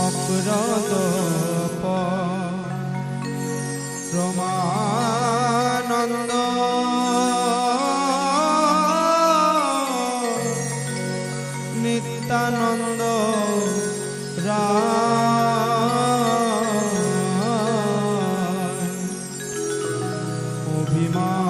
অগ্রদ রমানন্দ নিত্যানন্দ রায় অভিমান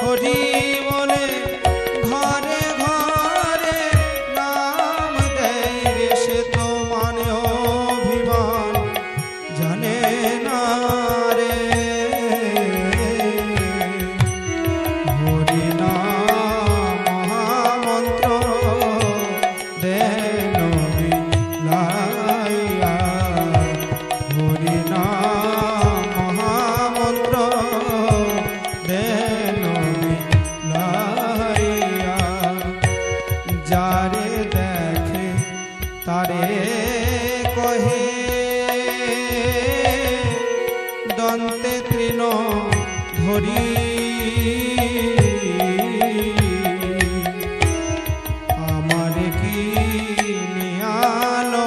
হরে যারে দেখে তারে কহে দন্তে তৃণ ধরি। আমার কি নিয়ালো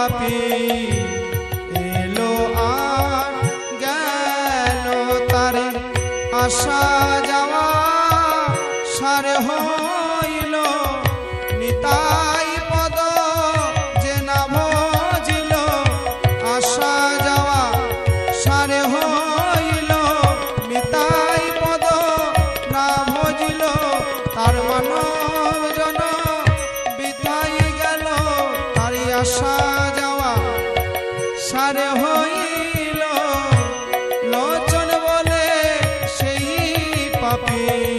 পাপি। এলো আর গেল তারে আসা যাওয়া, সার হইল, নিতাই পদ যে না ভজিল আসা যাওয়া, সারে হইল, নিতাই পদ না ভজিল, তার মানব জন বিতাই গেল তারি যাওয়া সারে হইল লোচন বলে সেই পাপী।